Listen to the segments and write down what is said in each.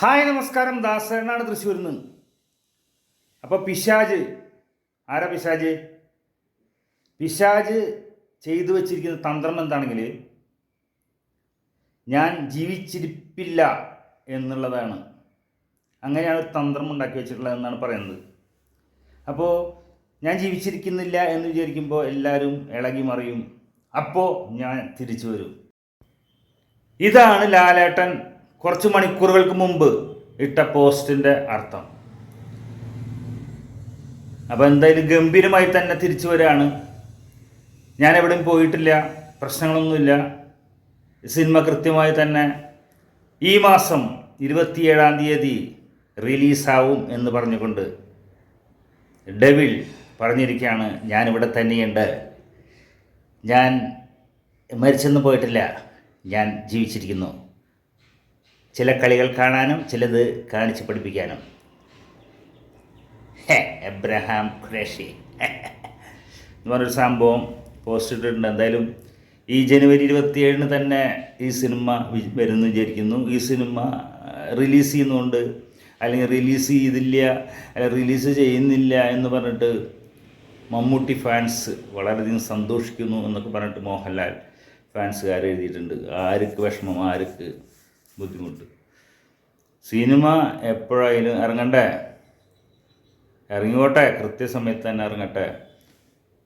Hi നമസ്കാരം. ദാസനാണ് തൃശ്ശൂരിൽ നിന്ന് അപ്പോൾ പിശാജ്. ആരാ പിശാജ്? പിശാജ് ചെയ്തു വച്ചിരിക്കുന്ന തന്ത്രം എന്താണെങ്കിൽ ഞാൻ ജീവിച്ചിരിപ്പില്ല എന്നുള്ളതാണ്. അങ്ങനെയാണ് തന്ത്രം ഉണ്ടാക്കി വെച്ചിട്ടുള്ളത് എന്നാണ് പറയുന്നത്. അപ്പോൾ ഞാൻ ജീവിച്ചിരിക്കുന്നില്ല എന്ന് വിചാരിക്കുമ്പോൾ എല്ലാവരും ഇളകി മറിയും. അപ്പോൾ ഞാൻ തിരിച്ചു വരും. ഇതാണ് ലാലേട്ടൻ കുറച്ച് മണിക്കൂറുകൾക്ക് മുമ്പ് ഇട്ട പോസ്റ്റിന്റെ അർത്ഥം. അപ്പോൾ എന്തായാലും ഗംഭീരമായി തന്നെ തിരിച്ചു വരികയാണ്. ഞാൻ എവിടെയും പോയിട്ടില്ല പ്രശ്നങ്ങളൊന്നുമില്ല. സിനിമ കൃത്യമായി തന്നെ ഈ മാസം ഇരുപത്തിയേഴാം തീയതി റിലീസാവും എന്ന് പറഞ്ഞുകൊണ്ട് ഡെവിൽ പറഞ്ഞിരിക്കുകയാണ് ഞാനിവിടെ തന്നെയുണ്ട്. ഞാൻ മരിച്ചെന്ന് പോയിട്ടില്ല. ഞാൻ ജീവിച്ചിരിക്കുന്നു. ചില കളികൾ കാണാനും ചിലത് കാണിച്ച് പഠിപ്പിക്കാനും. എബ്രഹാം ഖുറേഷി. എന്ന് പറഞ്ഞൊരു സംഭവം പോസ്റ്റ് ഇട്ടിട്ടുണ്ട്. എന്തായാലും ഈ ജനുവരി ഇരുപത്തിയേഴിന് തന്നെ ഈ സിനിമ വരുന്നു വിചാരിക്കുന്നു. ഈ സിനിമ റിലീസ് ചെയ്യുന്നുണ്ട് അല്ലെങ്കിൽ റിലീസ് ചെയ്തില്ല അല്ലെങ്കിൽ റിലീസ് ചെയ്യുന്നില്ല എന്ന് പറഞ്ഞിട്ട് മമ്മൂട്ടി ഫാൻസ് വളരെയധികം സന്തോഷിക്കുന്നു എന്നൊക്കെ പറഞ്ഞിട്ട് മോഹൻലാൽ ഫാൻസുകാർ എഴുതിയിട്ടുണ്ട് ആർക്ക് വിഷമം ആർക്ക് ബുദ്ധിമുട്ട്. സിനിമ എപ്പോഴായാലും ഇറങ്ങണ്ടേ? ഇറങ്ങിക്കോട്ടെ കൃത്യസമയത്ത് തന്നെ ഇറങ്ങട്ടെ.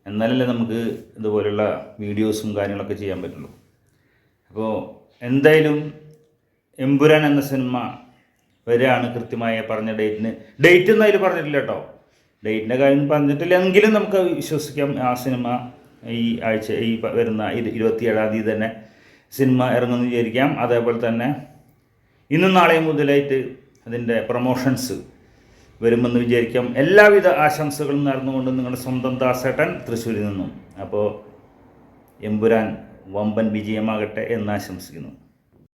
എന്നാലല്ലേ നമുക്ക് ഇതുപോലുള്ള വീഡിയോസും കാര്യങ്ങളൊക്കെ ചെയ്യാൻ പറ്റുള്ളൂ. അപ്പോൾ എന്തായാലും എമ്പുരാൻ എന്ന സിനിമ വരികയാണ് കൃത്യമായ പറഞ്ഞ ഡേറ്റിന്. ഡേറ്റ് ഒന്നും പറഞ്ഞിട്ടില്ല കേട്ടോ. ഡേറ്റിന്റെ കാര്യം പറഞ്ഞിട്ടില്ല എങ്കിലും നമുക്ക് വിശ്വസിക്കാം. ആ സിനിമ ഈ ആഴ്ച ഈ വരുന്ന ഇരുപത്തി ഇരുപത്തിയേഴാം തീയതി തന്നെ സിനിമ ഇറങ്ങുമെന്ന് വിചാരിക്കാം. അതേപോലെ തന്നെ ഇന്നും നാളെയും മുതലായിട്ട് അതിന്റെ പ്രൊമോഷൻസ് വരുമെന്ന് വിചാരിക്കാം. എല്ലാവിധ ആശംസകളും നേർന്നുകൊണ്ട് നിങ്ങളുടെ സ്വന്തം ദാസേട്ടൻ തൃശ്ശൂരിൽ നിന്നും. അപ്പോൾ എമ്പുരാൻ വമ്പൻ വിജയമാകട്ടെ എന്ന് ആശംസിക്കുന്നു.